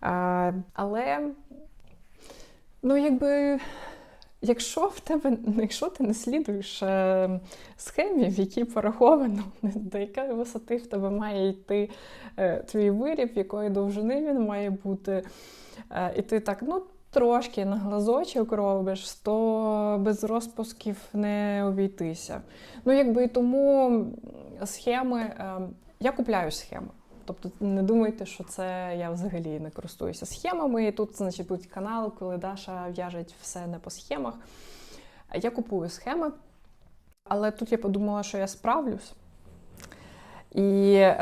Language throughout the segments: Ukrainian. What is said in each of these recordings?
А, але, ну, якби, якщо в тебе, ну, якщо ти не слідуєш е, схемі, в якій пораховано, до якої висоти в тебе має йти е, твій виріб, якої довжини він має бути, е, і ти так, ну. Трошки на глазочок робиш, то без розпусків не обійтися. Ну, якби і тому схеми. Я купляю схеми. Тобто не думайте, що це я взагалі не користуюся схемами. І тут, значить, будуть канал, коли Даша в'яжеть все не по схемах. Я купую схеми, але тут я подумала, що я справлюсь. І е,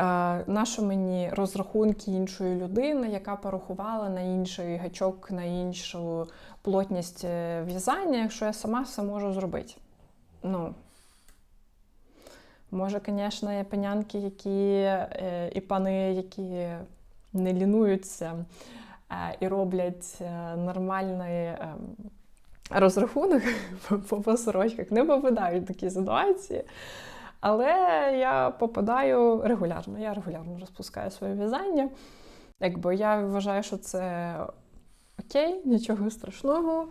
нащо мені розрахунки іншої людини, яка порахувала на інший гачок, на іншу плотність е, в'язання, якщо я сама все можу зробити. Ну, може, звісно, є панянки, які е, і пани, які не лінуються е, і роблять е, нормальний е, розрахунок по, сорочках, не попадають в такі ситуації. Але я попадаю регулярно. Я регулярно розпускаю своє в'язання. Якби я вважаю, що це окей, нічого страшного.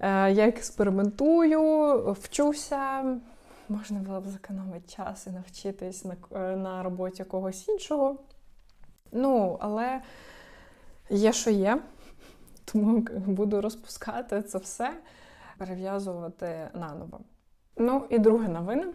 Я експериментую, вчуся. Можна було б зекономити час і навчитись на, е, на роботі когось іншого. Ну, але є, що є. Тому буду розпускати це все, перев'язувати наново. Ну і друга новина.